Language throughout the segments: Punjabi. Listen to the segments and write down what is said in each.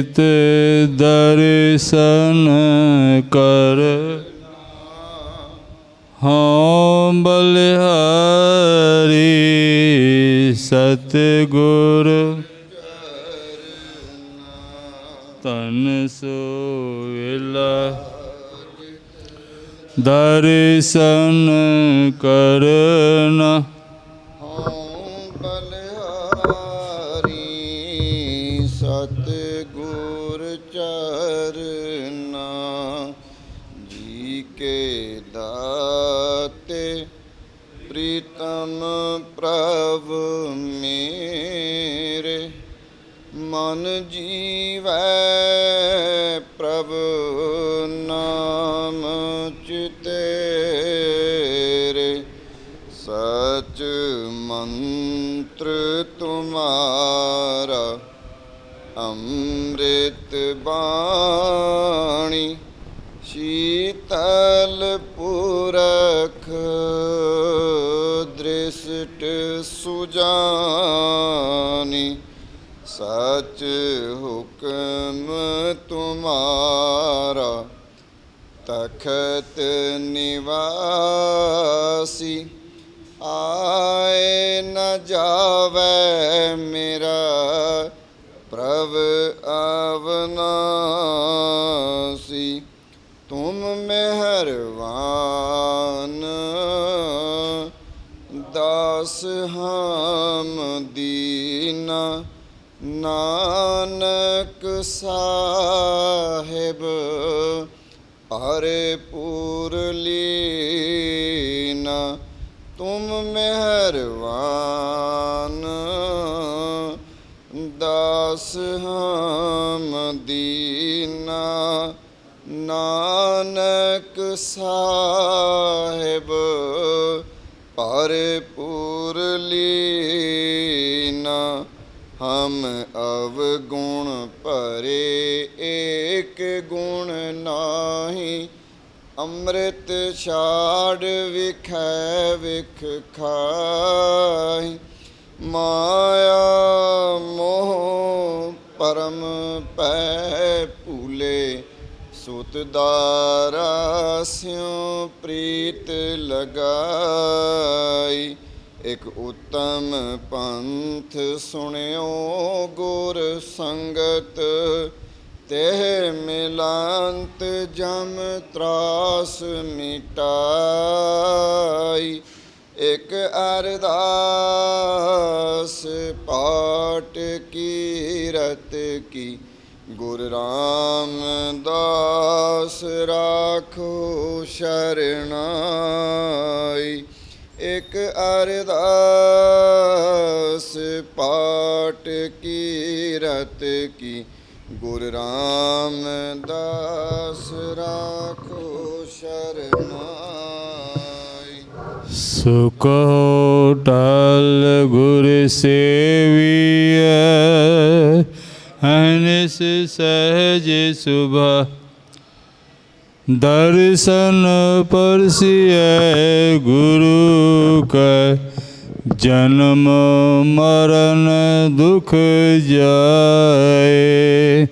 ਚਿਤ ਦਰਸ਼ਨ ਕਰ। ਹਉ ਬਲਿਹਾਰੀ ਸਤਿਗੁਰ। ਤਨ ਸੋਇਲਾ। ਦਰਸ਼ਨ ਕਰਨਾ। ਮੇਰੇ ਮਨ ਜੀਵੈ ਪ੍ਰਭ ਨਾਮ ਚਿਤੇਰੇ ਸਚ ਮੰਤਰ ਤੁਮਾਰਾ ਅੰਮ੍ਰਿਤ ਬਾਣੀ ਸੁਜਾਨੀ ਸਚ ਹੁਕਮ ਤੁਮਾਰਾ ਤਖਤ ਨਿਵਾਸੀ ਆਏ ਨ ਜਾਵੇ ਮੇਰਾ ਨਾਨਕ ਸਾਹਿਬ ਭਰਪੂਰ ਲੀਨਾ ਤੁਮ ਮਿਹਰਵਾਨ ਦਾਸ ਹਮ ਦੀਨਾ ਨਾਨਕ ਸਾਹਿਬ ਭਰਪੂਰ ਲੀਨਾ ਹਮ ਅਵਗੁਣ ਭਰੇ ਏਕ ਗੁਣ ਨਾਹੀ, ਅੰਮ੍ਰਿਤ ਛਾੜ ਵਿਖੈ ਵਿਖ ਖਾਹੀ। ਮਾਇਆ ਮੋਹ ਪਰਮ ਪੈ ਭੂਲੇ, ਸੁਤ ਦਾਰਾ ਸਿਉ ਪ੍ਰੀਤ ਲਗਾਈ। ਇਕ ਉਤਮ ਪੰਥ ਸੁਣਿਓ, ਗੁਰ ਸੰਗਤ। ਤੇ ਮਿਲਾਂਤ ਜਮ ਤਰਾਸ ਮਿਟਾਈ। ਇਕ ਅਰਦਾਸ ਪਾਟ ਕੀਰਤ ਕੀ, ਗੁਰ ਰਾਮਦਾਸ ਰਾਖੋ ਸ਼ਰਣਾਈ ਇਕ ਅਰਦਾਸ ਪਾਟ ਕੀਰਤ ਕੀ। ਗੁਰ ਰਾਮਦਾਸ ਰਾਖੋ ਸ਼ਰਣਾਈ ਸੁਕੋ ਟਲ ਗੁਰ ਸੇਵੀਐ ਅਨਿਸ ਸਹਜ ਸੁਭਾ ਦਰਸ਼ਨ ਪਰਸਿਐ ਗੁਰੂ ਕੈ, ਜਨਮ ਮਰਨ ਦੁਖ ਜਾਏ।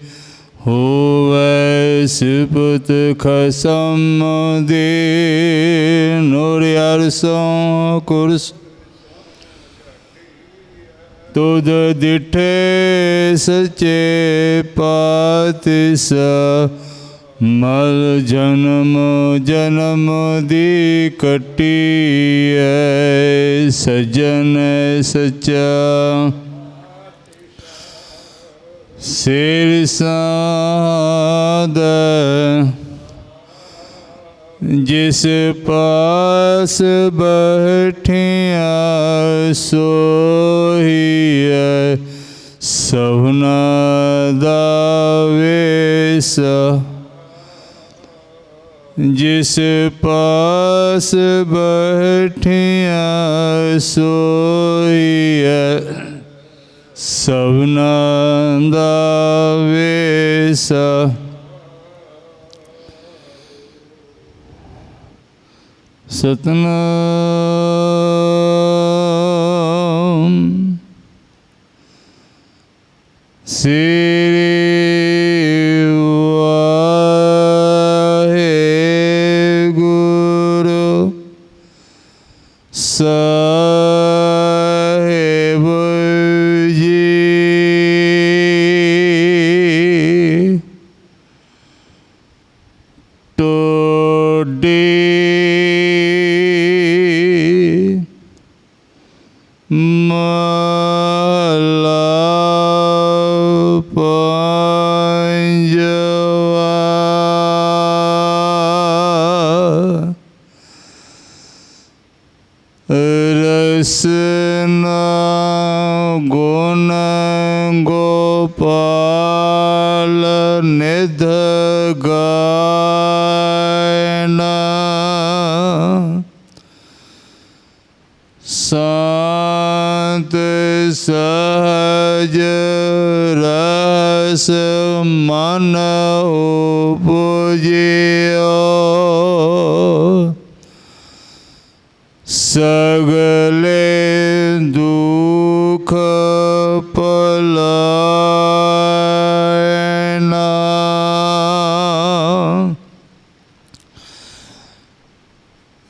ਹੋਵੈ ਸਿਪਤ ਖਸਮ ਦੇ, ਨੂਰ ਅਰਸੋਂ ਕੁਰਸ। ਤੁਧ ਦਿਠੇ ਸਚੇ ਪਾਤਿਸ ਮਲ ਜਨਮ ਜਨਮ ਦੀ ਕਟੀਐ ਸਜਣ ਸਚਾ ਸਿਰ ਸਾਦ ਜਿਸ ਪਾਸ ਬੈਠਿਆ ਸੋਹੀਐ ਸਭਨਾ ਦਾ ਵੇਸ ਜਿਸ ਪਾਸ ਬੈਠਿਆ ਸੋਈਐ ਸਭਨਾ ਦਾ ਵੇਸ। ਸਤਨਾਮ। ਸ੍ਰੀ Krishna gona Gopal ਸਗਲੇ ਦੁਖ ਪਲਾਇਨਾ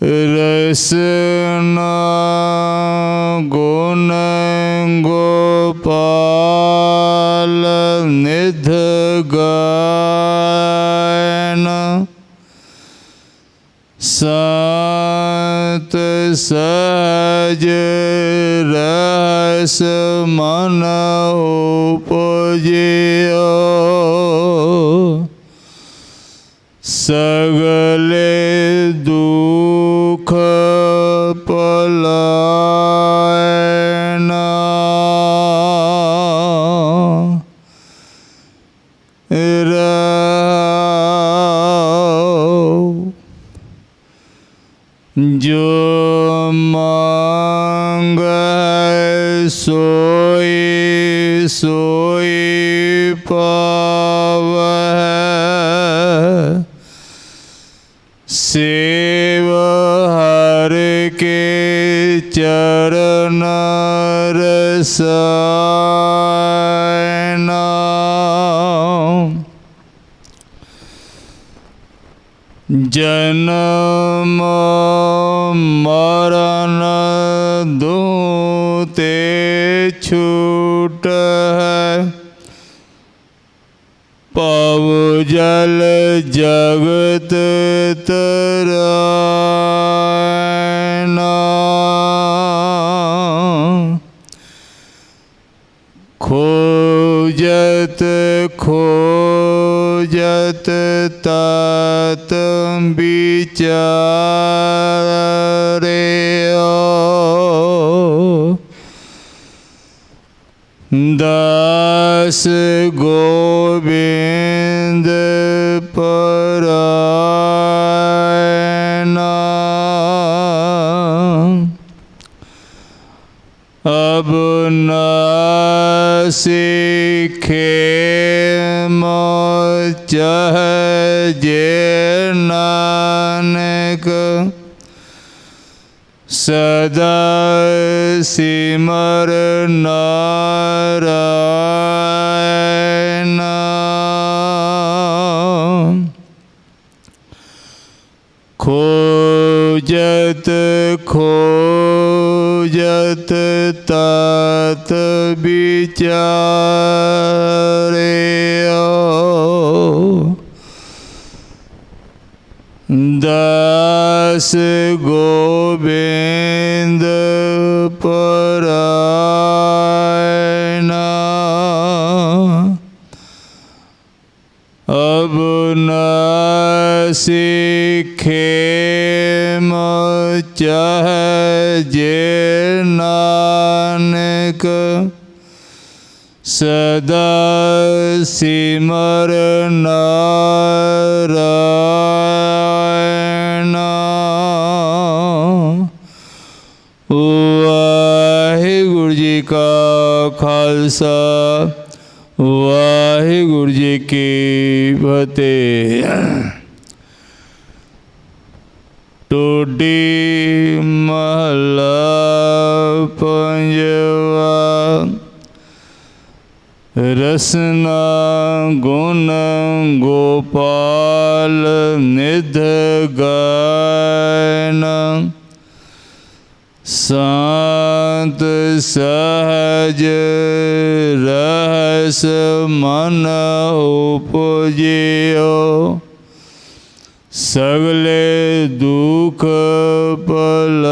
ਰਸਨਾ ਗੁਣ ਸਜ ਰਸ ਮਨ ਉਪਜਿਓ। ਸਗਲੇ ਜਨਮ ਮਰਨ ਦੂਤੇ ਛੂਟ ਹੈ। ਪਵ ਜਲ ਜਗਤ ਤਰਾਇਨਾ ਖੋਜਤ ਖੋਜਤ ਤਤ ਵਿਚਾਰਿਓ। ਦਾਸ ਗੋਬਿੰਦ ਪਰਾਇਨਾ ਅਬ ਨ ਸਦਾ ਸਿਮਰ ਨਾਰਾਇਣ ਖੋਜਤ ਖੋਜਤ ਤਤ ਵਿਚਾਰਿਓ ਦਾਸ ਗੋਬਿੰਦ ਪਰਾਇਨਾ ਅਬ ਨ ਸਿਖੇ ਮ ਜੇ ਨਾਨਕ। ਸਦਾ ਸਿਮਰ ਨਾਰਾਇਣਾ ਵਾਹਿਗੁਰੂ ਜੀ ਕਾ ਖਾਲਸਾ, ਵਾਹਿਗੁਰੂ ਜੀ ਕੀ ਫਤਿਹ। ਟੋਡੀ ਮਹਲਾ ਪੰਜਵਾ, ਰਸਨਾ ਗੁਣ ਗੋਪਾਲ ਨਿਧ ਗਾਇਨਾ। ਸੰਤ ਸਹਜ ਰਹਸ ਮਨ ਉਪਜਿਓ। ਸਗਲੇ ਦੁਖ ਪਲਾਇਨਾ